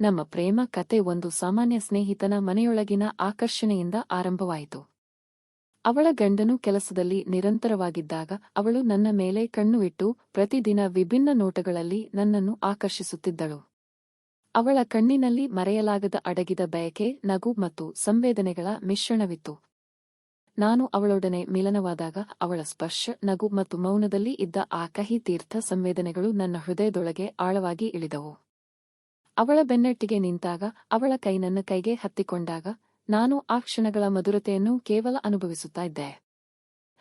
ನಮ್ಮ ಪ್ರೇಮ, ಕತೆ ಒಂದು ಸಾಮಾನ್ಯ ಸ್ನೇಹಿತನ ಮನೆಯೊಳಗಿನ ಆಕರ್ಷಣೆಯಿಂದ ಆರಂಭವಾಯಿತು. ಅವಳ ಗಂಡನು ಕೆಲಸದಲ್ಲಿ ನಿರಂತರವಾಗಿದ್ದಾಗ ಅವಳು ನನ್ನ ಮೇಲೆ ಕಣ್ಣು ಇಟ್ಟು ಪ್ರತಿದಿನ ವಿಭಿನ್ನ ನೋಟಗಳಲ್ಲಿ ನನ್ನನ್ನು ಆಕರ್ಷಿಸುತ್ತಿದ್ದಳು. ಅವಳ ಕಣ್ಣಿನಲ್ಲಿ ಮರೆಯಲಾಗದ ಅಡಗಿದ ಬಯಕೆ, ನಗು ಮತ್ತು ಸಂವೇದನೆಗಳ ಮಿಶ್ರಣವಿತ್ತು. ನಾನು ಅವಳೊಡನೆ ಮಿಲನವಾದಾಗ ಅವಳ ಸ್ಪರ್ಶ, ನಗು ಮತ್ತು ಮೌನದಲ್ಲಿ ಇದ್ದ ಆ ಕಹಿ ತೀರ್ಥ ಸಂವೇದನೆಗಳು ನನ್ನ ಹೃದಯದೊಳಗೆ ಆಳವಾಗಿ ಇಳಿದವು. ಅವಳ ಬೆನ್ನಟ್ಟಿಗೆ ನಿಂತಾಗ ಅವಳ ಕೈ ನನ್ನ ಕೈಗೆ ಹತ್ತಿಕೊಂಡಾಗ ನಾನು ಆ ಕ್ಷಣಗಳ ಮಧುರತೆಯನ್ನು ಕೇವಲ ಅನುಭವಿಸುತ್ತಾ ಇದ್ದೆ.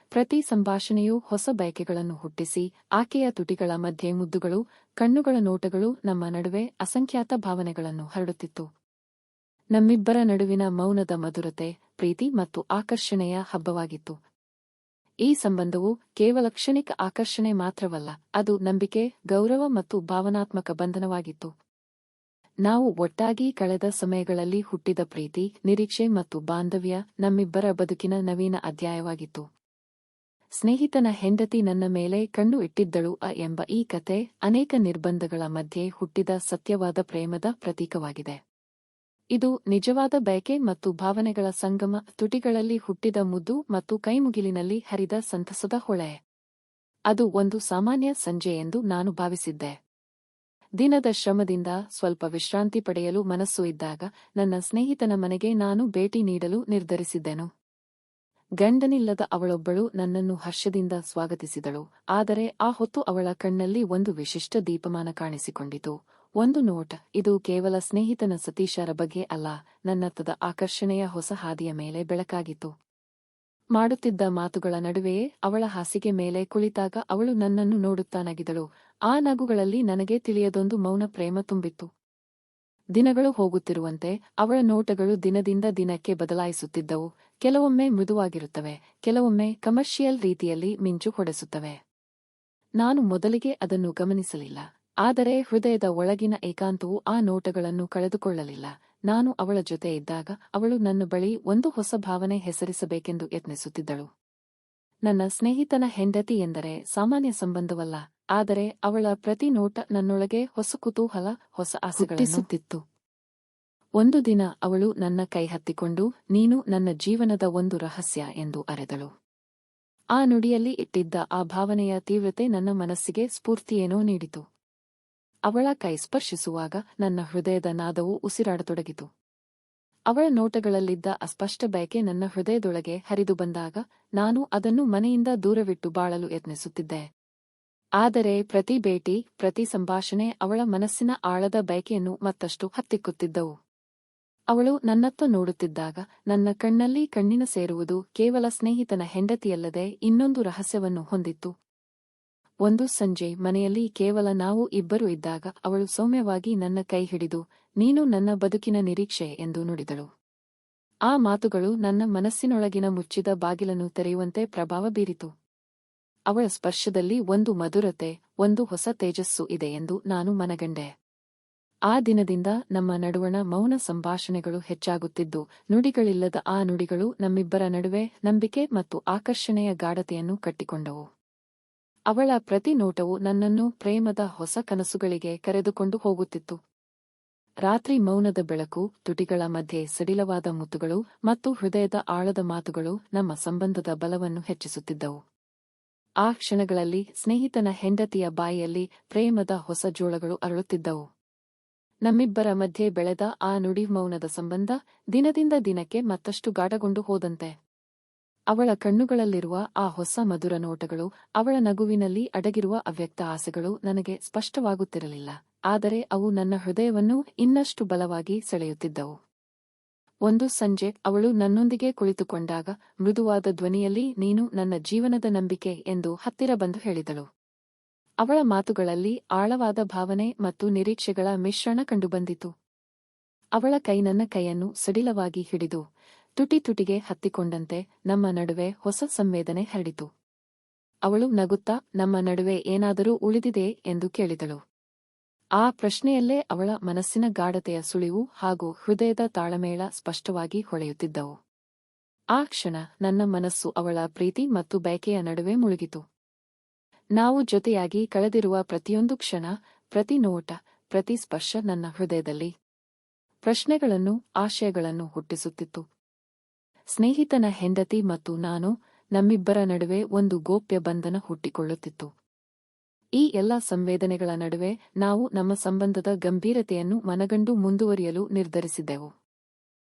ಪ್ರತಿ ಸಂಭಾಷಣೆಯೂ ಹೊಸ ಬಯಕೆಗಳನ್ನು ಹುಟ್ಟಿಸಿ, ಆಕೆಯ ತುಟಿಗಳ ಮಧ್ಯೆ ಮುದ್ದುಗಳು, ಕಣ್ಣುಗಳ ನೋಟಗಳು ನಮ್ಮ ನಡುವೆ ಅಸಂಖ್ಯಾತ ಭಾವನೆಗಳನ್ನು ಹರಡುತ್ತಿತ್ತು. ನಮ್ಮಿಬ್ಬರ ನಡುವಿನ ಮೌನದ ಮಧುರತೆ, ಪ್ರೀತಿ ಮತ್ತು ಆಕರ್ಷಣೆಯ ಹಬ್ಬವಾಗಿತ್ತು. ಈ ಸಂಬಂಧವು ಕೇವಲ ಕ್ಷಣಿಕ ಆಕರ್ಷಣೆ ಮಾತ್ರವಲ್ಲ, ಅದು ನಂಬಿಕೆ, ಗೌರವ ಮತ್ತು ಭಾವನಾತ್ಮಕ ಬಂಧನವಾಗಿತ್ತು. ನಾವು ಒಟ್ಟಾಗಿ ಕಳೆದ ಸಮಯಗಳಲ್ಲಿ ಹುಟ್ಟಿದ ಪ್ರೀತಿ, ನಿರೀಕ್ಷೆ ಮತ್ತು ಬಾಂಧವ್ಯ ನಮ್ಮಿಬ್ಬರ ಬದುಕಿನ ನವೀನ ಅಧ್ಯಾಯವಾಗಿತ್ತು. ಸ್ನೇಹಿತನ ಹೆಂಡತಿ ನನ್ನ ಮೇಲೆ ಕಣ್ಣು ಇಟ್ಟಿದ್ದಳು ಅ ಎಂಬ ಈ ಕತೆ ಅನೇಕ ನಿರ್ಬಂಧಗಳ ಮಧ್ಯೆ ಹುಟ್ಟಿದ ಸತ್ಯವಾದ ಪ್ರೇಮದ ಪ್ರತೀಕವಾಗಿದೆ. ಇದು ನಿಜವಾದ ಬಯಕೆ ಮತ್ತು ಭಾವನೆಗಳ ಸಂಗಮ ತುಟಿಗಳಲ್ಲಿ ಹುಟ್ಟಿದ ಮುದ್ದು ಮತ್ತು ಕೈಮುಗಿಲಿನಲ್ಲಿ ಹರಿದ ಸಂತಸದ ಹೊಳೆ. ಅದು ಒಂದು ಸಾಮಾನ್ಯ ಸಂಜೆ ಎಂದು ನಾನು ಭಾವಿಸಿದ್ದೆ. ದಿನದ ಶ್ರಮದಿಂದ ಸ್ವಲ್ಪ ವಿಶ್ರಾಂತಿ ಪಡೆಯಲು ಮನಸ್ಸು ಇದ್ದಾಗ ನನ್ನ ಸ್ನೇಹಿತನ ಮನೆಗೆ ನಾನು ಭೇಟಿ ನೀಡಲು ನಿರ್ಧರಿಸಿದ್ದೆನು. ಗಂಡನಿಲ್ಲದ ಅವಳೊಬ್ಬಳು ನನ್ನನ್ನು ಹರ್ಷದಿಂದ ಸ್ವಾಗತಿಸಿದಳು, ಆದರೆ ಆ ಹೊತ್ತು ಅವಳ ಕಣ್ಣಲ್ಲಿ ಒಂದು ವಿಶಿಷ್ಟ ದೀಪಮಾನ ಕಾಣಿಸಿಕೊಂಡಿತು. ಒಂದು ನೋಟ, ಇದು ಕೇವಲ ಸ್ನೇಹಿತನ ಸತೀಶರ ಬಗ್ಗೆ ಅಲ್ಲ ನನ್ನತ್ತದ ಆಕರ್ಷಣೆಯ ಹೊಸ ಹಾದಿಯ ಮೇಲೆ ಬೆಳಕಾಗಿತ್ತು. ಮಾಡುತ್ತಿದ್ದ ಮಾತುಗಳ ನಡುವೆಯೇ ಅವಳ ಹಾಸಿಗೆ ಮೇಲೆ ಕುಳಿತಾಗ ಅವಳು ನನ್ನನ್ನು ನೋಡುತ್ತಾ ನಗಿದಳು ಆ ನಗುಗಳಲ್ಲಿ ನನಗೆ ತಿಳಿಯದೊಂದು ಮೌನ ಪ್ರೇಮ ತುಂಬಿತ್ತು. ದಿನಗಳು ಹೋಗುತ್ತಿರುವಂತೆ ಅವಳ ನೋಟಗಳು ದಿನದಿಂದ ದಿನಕ್ಕೆ ಬದಲಾಯಿಸುತ್ತಿದ್ದವು. ಕೆಲವೊಮ್ಮೆ ಮೃದುವಾಗಿರುತ್ತವೆ, ಕೆಲವೊಮ್ಮೆ ಕಮರ್ಷಿಯಲ್ ರೀತಿಯಲ್ಲಿ ಮಿಂಚು ಹೊಡೆಸುತ್ತವೆ. ನಾನು ಮೊದಲಿಗೆ ಅದನ್ನು ಗಮನಿಸಲಿಲ್ಲ, ಆದರೆ ಹೃದಯದ ಒಳಗಿನ ಏಕಾಂತವು ಆ ನೋಟಗಳನ್ನು ಕಳೆದುಕೊಳ್ಳಲಿಲ್ಲ. ನಾನು ಅವಳ ಜೊತೆ ಇದ್ದಾಗ ಅವಳು ನನ್ನ ಬಳಿ ಒಂದು ಹೊಸ ಭಾವನೆ ಹೆಸರಿಸಬೇಕೆಂದು ಯತ್ನಿಸುತ್ತಿದ್ದಳು. ನನ್ನ ಸ್ನೇಹಿತನ ಹೆಂಡತಿ ಎಂದರೆ ಸಾಮಾನ್ಯ ಸಂಬಂಧವಲ್ಲ. ಆದರೆ ಅವಳ ಪ್ರತಿ ನೋಟ ನನ್ನೊಳಗೆ ಹೊಸ ಕುತೂಹಲ ಹೊಸ ಆಸೆಗಳಿಸುತ್ತಿತ್ತು ಒಂದು ದಿನ ಅವಳು ನನ್ನ ಕೈ ಹತ್ತಿಕೊಂಡು ನೀನು ನನ್ನ ಜೀವನದ ಒಂದು ರಹಸ್ಯ ಎಂದು ಅರೆದಳು. ಆ ನುಡಿಯಲ್ಲಿ ಇಟ್ಟಿದ್ದ ಆ ಭಾವನೆಯ ತೀವ್ರತೆ ನನ್ನ ಮನಸ್ಸಿಗೆ ಸ್ಫೂರ್ತಿಯೇನೋ ನೀಡಿತು. ಅವಳ ಕೈ ಸ್ಪರ್ಶಿಸುವಾಗ ನನ್ನ ಹೃದಯದ ನಾದವು ಉಸಿರಾಡತೊಡಗಿತು. ಅವಳ ನೋಟಗಳಲ್ಲಿದ್ದ ಅಸ್ಪಷ್ಟ ಬಯಕೆ ನನ್ನ ಹೃದಯದೊಳಗೆ ಹರಿದು ಬಂದಾಗ ನಾನು ಅದನ್ನು ಮನೆಯಿಂದ ದೂರವಿಟ್ಟು ಬಾಳಲು ಯತ್ನಿಸುತ್ತಿದ್ದೆ. ಆದರೆ ಪ್ರತಿ ಭೇಟಿ, ಪ್ರತಿ ಸಂಭಾಷಣೆ ಅವಳ ಮನಸ್ಸಿನ ಆಳದ ಬಯಕೆಯನ್ನು ಮತ್ತಷ್ಟು ಹತ್ತಿಕ್ಕುತ್ತಿದ್ದವು. ಅವಳು ನನ್ನತ್ತ ನೋಡುತ್ತಿದ್ದಾಗ, ನನ್ನ ಕಣ್ಣಲ್ಲಿ ಕಣ್ಣಿನ ಸೇರುವುದು ಕೇವಲ ಸ್ನೇಹಿತನ ಹೆಂಡತಿಯಲ್ಲದೆ ಇನ್ನೊಂದು ರಹಸ್ಯವನ್ನು ಹೊಂದಿತ್ತು. ಒಂದು ಸಂಜೆ ಮನೆಯಲ್ಲಿ ಕೇವಲ ನಾವು ಇಬ್ಬರು ಇದ್ದಾಗ ಅವಳು ಸೌಮ್ಯವಾಗಿ ನನ್ನ ಕೈ ಹಿಡಿದು, ನೀನು ನನ್ನ ಬದುಕಿನ ನಿರೀಕ್ಷೆ ಎಂದು ನುಡಿದಳು. ಆ ಮಾತುಗಳು ನನ್ನ ಮನಸ್ಸಿನೊಳಗಿನ ಮುಚ್ಚಿದ ಬಾಗಿಲನ್ನು ತೆರೆಯುವಂತೆ ಪ್ರಭಾವ ಬೀರಿತು. ಅವಳ ಸ್ಪರ್ಶದಲ್ಲಿ ಒಂದು ಮಧುರತೆ, ಒಂದು ಹೊಸ ತೇಜಸ್ಸು ಇದೆ ಎಂದು ನಾನು ಮನಗಂಡೆ. ಆ ದಿನದಿಂದ ನಮ್ಮ ನಡುವಣ ಮೌನ ಸಂಭಾಷಣೆಗಳು ಹೆಚ್ಚಾಗುತ್ತಿದ್ದು, ನುಡಿಗಳಿಲ್ಲದ ಆ ನುಡಿಗಳು ನಮ್ಮಿಬ್ಬರ ನಡುವೆ ನಂಬಿಕೆ ಮತ್ತು ಆಕರ್ಷಣೆಯ ಗಾಢತೆಯನ್ನು ಕಟ್ಟಿಕೊಂಡವು. ಅವಳ ಪ್ರತಿ ನೋಟವು ನನ್ನನ್ನು ಪ್ರೇಮದ ಹೊಸ ಕನಸುಗಳಿಗೆ ಕರೆದುಕೊಂಡು ಹೋಗುತ್ತಿತ್ತು. ರಾತ್ರಿ ಮೌನದ ಬೆಳಕು, ತುಟಿಗಳ ಮಧ್ಯೆ ಸಡಿಲವಾದ ಮುತ್ತುಗಳು ಮತ್ತು ಹೃದಯದ ಆಳದ ಮಾತುಗಳು ನಮ್ಮ ಸಂಬಂಧದ ಬಲವನ್ನು ಹೆಚ್ಚಿಸುತ್ತಿದ್ದವು. ಆ ಕ್ಷಣಗಳಲ್ಲಿ ಸ್ನೇಹಿತನ ಹೆಂಡತಿಯ ಬಾಯಿಯಲ್ಲಿ ಪ್ರೇಮದ ಹೊಸ ಜೋಳಗಳು ಅರಳುತ್ತಿದ್ದವು. ನಮ್ಮಿಬ್ಬರ ಮಧ್ಯೆ ಬೆಳೆದ ಆ ನುಡಿ ಮೌನದ ಸಂಬಂಧ ದಿನದಿಂದ ದಿನಕ್ಕೆ ಮತ್ತಷ್ಟು ಗಾಢಗೊಂಡು ಹೋದಂತೆ. ಅವಳ ಕಣ್ಣುಗಳಲ್ಲಿರುವ ಆ ಹೊಸ ಮಧುರ ನೋಟಗಳು ಅವಳ ನಗುವಿನಲ್ಲಿ ಅಡಗಿರುವ ಅವ್ಯಕ್ತ ಆಸೆಗಳು ನನಗೆ ಸ್ಪಷ್ಟವಾಗುತ್ತಿರಲಿಲ್ಲ, ಆದರೆ ಅವು ನನ್ನ ಹೃದಯವನ್ನು ಇನ್ನಷ್ಟು ಬಲವಾಗಿ ಸೆಳೆಯುತ್ತಿದ್ದವು. ಒಂದು ಸಂಜೆ ಅವಳು ನನ್ನೊಂದಿಗೆ ಕುಳಿತುಕೊಂಡಾಗ ಮೃದುವಾದ ಧ್ವನಿಯಲ್ಲಿ, ನೀನು ನನ್ನ ಜೀವನದ ನಂಬಿಕೆ ಎಂದು ಹತ್ತಿರ ಬಂದು ಹೇಳಿದಳು. ಅವಳ ಮಾತುಗಳಲ್ಲಿ ಆಳವಾದ ಭಾವನೆ ಮತ್ತು ನಿರೀಕ್ಷೆಗಳ ಮಿಶ್ರಣ ಕಂಡುಬಂದಿತು. ಅವಳ ಕೈ ನನ್ನ ಕೈಯನ್ನು ಸಡಿಲವಾಗಿ ಹಿಡಿದು ತುಟಿ ತುಟಿಗೆ ಹತ್ತಿಕೊಂಡಂತೆ ನಮ್ಮ ನಡುವೆ ಹೊಸ ಸಂವೇದನೆ ಹರಡಿತು. ಅವಳು ನಗುತ್ತಾ, ನಮ್ಮ ನಡುವೆ ಏನಾದರೂ ಉಳಿದಿದೆ? ಎಂದು ಕೇಳಿದಳು. ಆ ಪ್ರಶ್ನೆಯಲ್ಲೇ ಅವಳ ಮನಸ್ಸಿನ ಗಾಢತೆಯ ಸುಳಿವು ಹಾಗೂ ಹೃದಯದ ತಾಳಮೇಳ ಸ್ಪಷ್ಟವಾಗಿ ಹೊಳೆಯುತ್ತಿದ್ದವು. ಆ ಕ್ಷಣ ನನ್ನ ಮನಸ್ಸು ಅವಳ ಪ್ರೀತಿ ಮತ್ತು ಬಯಕೆಯ ನಡುವೆ ಮುಳುಗಿತು. ನಾವು ಜೊತೆಯಾಗಿ ಕಳೆದಿರುವ ಪ್ರತಿಯೊಂದು ಕ್ಷಣ, ಪ್ರತಿ ನೋಟ, ಪ್ರತಿ ಸ್ಪರ್ಶ ನನ್ನ ಹೃದಯದಲ್ಲಿ. ಪ್ರಶ್ನೆಗಳನ್ನು, ಆಶಯಗಳನ್ನು ಹುಟ್ಟಿಸುತ್ತಿತ್ತು. ಸ್ನೇಹಿತನ ಹೆಂಡತಿ ಮತ್ತು ನಾನು, ನಮ್ಮಿಬ್ಬರ ನಡುವೆ ಒಂದು ಗೋಪ್ಯ ಬಂಧನ ಹುಟ್ಟಿಕೊಳ್ಳುತ್ತಿತ್ತು. ಈ ಎಲ್ಲ ಸಂವೇದನೆಗಳ ನಡುವೆ ನಾವು ನಮ್ಮ ಸಂಬಂಧದ ಗಂಭೀರತೆಯನ್ನು ಮನಗಂಡು ಮುಂದುವರಿಯಲು ನಿರ್ಧರಿಸಿದ್ದೆವು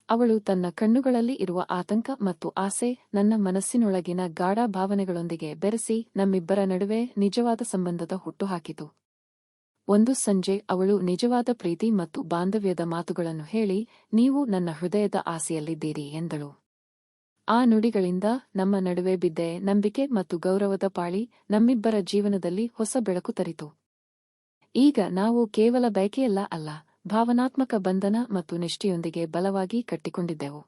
ಅವಳು ತನ್ನ ಕಣ್ಣುಗಳಲ್ಲಿ ಇರುವ ಆತಂಕ ಮತ್ತು ಆಸೆ ನನ್ನ ಮನಸ್ಸಿನೊಳಗಿನ ಗಾಢ ಭಾವನೆಗಳೊಂದಿಗೆ ಬೆರೆಸಿ ನಮ್ಮಿಬ್ಬರ ನಡುವೆ ನಿಜವಾದ ಸಂಬಂಧದ ಹುಟ್ಟುಹಾಕಿತು. ಒಂದು ಸಂಜೆ ಅವಳು ನಿಜವಾದ ಪ್ರೀತಿ ಮತ್ತು ಬಾಂಧವ್ಯದ ಮಾತುಗಳನ್ನು ಹೇಳಿ, ನೀವು ನನ್ನ ಹೃದಯದ ಆಸೆಯಲ್ಲಿದ್ದೀರಿ ಎಂದಳು. ಆ ನುಡಿಗಳಿಂದ ನಮ್ಮ ನಡುವೆ ಬಿದ್ದೆ ನಂಬಿಕೆ ಮತ್ತು ಗೌರವದ ಪಾಳಿ ನಮ್ಮಿಬ್ಬರ ಜೀವನದಲ್ಲಿ ಹೊಸ ಬೆಳಕು ತರಿತು. ಈಗ ನಾವು ಕೇವಲ ಬಯಕೆಯಲ್ಲ ಅಲ್ಲ, ಭಾವನಾತ್ಮಕ ಬಂಧನ ಮತ್ತು ನಿಷ್ಠೆಯೊಂದಿಗೆ ಬಲವಾಗಿ ಕಟ್ಟಿಕೊಂಡಿದ್ದೆವು.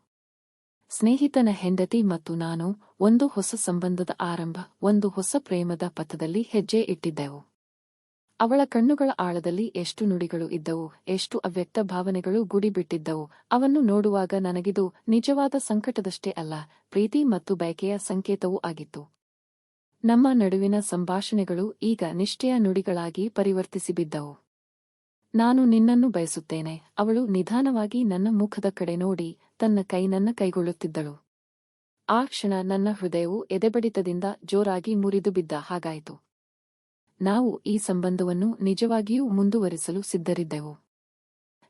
ಸ್ನೇಹಿತನ ಹೆಂಡತಿ ಮತ್ತು ನಾನು ಒಂದು ಹೊಸ ಸಂಬಂಧದ ಆರಂಭ, ಒಂದು ಹೊಸ ಪ್ರೇಮದ ಪಥದಲ್ಲಿ ಹೆಜ್ಜೆ ಇಟ್ಟಿದ್ದೆವು. ಅವಳ ಕಣ್ಣುಗಳ ಆಳದಲ್ಲಿ ಎಷ್ಟು ನುಡಿಗಳು ಇದ್ದವು, ಎಷ್ಟು ಅವ್ಯಕ್ತ ಭಾವನೆಗಳು ಗುಡಿಬಿಟ್ಟಿದ್ದವು, ಅವನ್ನು ನೋಡುವಾಗ ನನಗಿದು ನಿಜವಾದ ಸಂಕಟದಷ್ಟೇ ಅಲ್ಲ, ಪ್ರೀತಿ ಮತ್ತು ಬಯಕೆಯ ಸಂಕೇತವೂ ಆಗಿತ್ತು. ನಮ್ಮ ನಡುವಿನ ಸಂಭಾಷಣೆಗಳು ಈಗ ನಿಷ್ಠೆಯ ನುಡಿಗಳಾಗಿ ಪರಿವರ್ತಿಸಿಬಿದ್ದವು ನಾನು ನಿನ್ನನ್ನು ಬಯಸುತ್ತೇನೆ, ಅವಳು ನಿಧಾನವಾಗಿ ನನ್ನ ಮುಖದ ಕಡೆ ನೋಡಿ, ತನ್ನ ಕೈ ನನ್ನ ಕೈಗೊಳ್ಳುತ್ತಿದ್ದಳು. ಆ ಕ್ಷಣ ನನ್ನ ಹೃದಯವು ಎದೆಬಡಿತದಿಂದ ಜೋರಾಗಿ ಮುರಿದು ಬಿದ್ದ ಹಾಗಾಯಿತು. ನಾವು ಈ ಸಂಬಂಧವನ್ನು ನಿಜವಾಗಿಯೂ ಮುಂದುವರಿಸಲು ಸಿದ್ಧರಿದ್ದೆವು.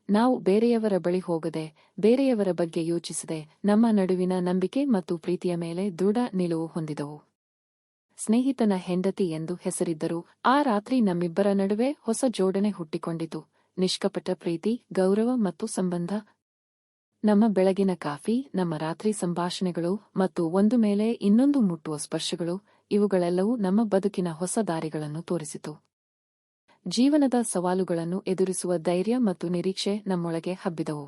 ನಾವು ಬೇರೆಯವರ ಬಳಿ ಹೋಗದೆ, ಬೇರೆಯವರ ಬಗ್ಗೆ ಯೋಚಿಸದೆ, ನಮ್ಮ ನಡುವಿನ ನಂಬಿಕೆ ಮತ್ತು ಪ್ರೀತಿಯ ಮೇಲೆ ದೃಢ ನಿಲುವು ಹೊಂದಿದವು. ಸ್ನೇಹಿತನ ಹೆಂಡತಿ ಎಂದು ಹೆಸರಿದ್ದರು, ಆ ರಾತ್ರಿ ನಮ್ಮಿಬ್ಬರ ನಡುವೆ ಹೊಸ ಜೋಡಣೆ ಹುಟ್ಟಿಕೊಂಡಿತು. ನಿಷ್ಕಪಟ ಪ್ರೀತಿ, ಗೌರವ ಮತ್ತು ಸಂಬಂಧ. ನಮ್ಮ ಬೆಳಗಿನ ಕಾಫಿ, ನಮ್ಮ ರಾತ್ರಿ ಸಂಭಾಷಣೆಗಳು ಮತ್ತು ಒಂದು ಮೇಲೆ ಇನ್ನೊಂದು ಮುಟ್ಟುವ ಸ್ಪರ್ಶಗಳು ಇವುಗಳೆಲ್ಲವೂ ನಮ್ಮ ಬದುಕಿನ ಹೊಸ ದಾರಿಗಳನ್ನು ತೋರಿಸಿತು. ಜೀವನದ ಸವಾಲುಗಳನ್ನು ಎದುರಿಸುವ ಧೈರ್ಯ ಮತ್ತು ನಿರೀಕ್ಷೆ ನಮ್ಮೊಳಗೆ ಹಬ್ಬಿದವು.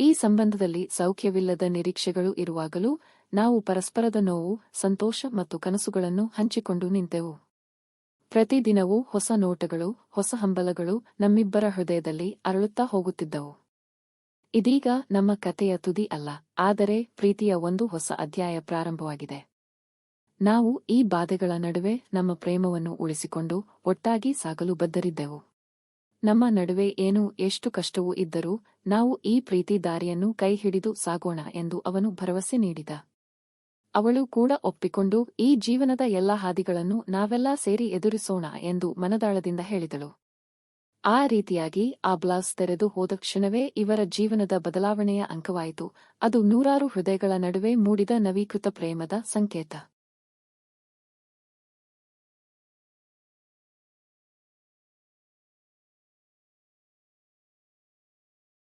ಈ ಸಂಬಂಧದಲ್ಲಿ ಸೌಖ್ಯವಿಲ್ಲದ ನಿರೀಕ್ಷೆಗಳು ಇರುವಾಗಲೂ ನಾವು ಪರಸ್ಪರದ ನೋವು, ಸಂತೋಷ ಮತ್ತು ಕನಸುಗಳನ್ನು ಹಂಚಿಕೊಂಡು ನಿಂತೆವು. ಪ್ರತಿದಿನವೂ ಹೊಸ ನೋಟಗಳು, ಹೊಸ ಹಂಬಲಗಳು ನಮ್ಮಿಬ್ಬರ ಹೃದಯದಲ್ಲಿ ಅರಳುತ್ತಾ ಹೋಗುತ್ತಿದ್ದವು. ಇದೀಗ ನಮ್ಮ ಕಥೆಯ ತುದಿ ಅಲ್ಲ, ಆದರೆ ಪ್ರೀತಿಯ ಒಂದು ಹೊಸ ಅಧ್ಯಾಯ ಪ್ರಾರಂಭವಾಗಿದೆ. ನಾವು ಈ ಬಾಧೆಗಳ ನಡುವೆ ನಮ್ಮ ಪ್ರೇಮವನ್ನು ಉಳಿಸಿಕೊಂಡು ಒಟ್ಟಾಗಿ ಸಾಗಲು ಬದ್ಧರಿದ್ದೆವು. ನಮ್ಮ ನಡುವೆ ಏನು ಎಷ್ಟು ಕಷ್ಟವೂ ಇದ್ದರೂ ನಾವು ಈ ಪ್ರೀತಿ ದಾರಿಯನ್ನು ಕೈ ಹಿಡಿದು ಸಾಗೋಣ ಎಂದು ಅವನು ಭರವಸೆ ನೀಡಿದ. ಅವಳು ಕೂಡ ಒಪ್ಪಿಕೊಂಡು ಈ ಜೀವನದ ಎಲ್ಲ ಹಾದಿಗಳನ್ನು ನಾವೆಲ್ಲ ಸೇರಿ ಎದುರಿಸೋಣ ಎಂದು ಮನದಾಳದಿಂದ ಹೇಳಿದಳು. ಆ ರೀತಿಯಾಗಿ ಆ ಬ್ಲೌಸ್ ತೆರೆದು ಹೋದ ಕ್ಷಣವೇ ಇವರ ಜೀವನದ ಬದಲಾವಣೆಯ ಅಂಕವಾಯಿತು. ಅದು ನೂರಾರು ಹೃದಯಗಳ ನಡುವೆ ಮೂಡಿದ ನವೀಕೃತ ಪ್ರೇಮದ ಸಂಕೇತ.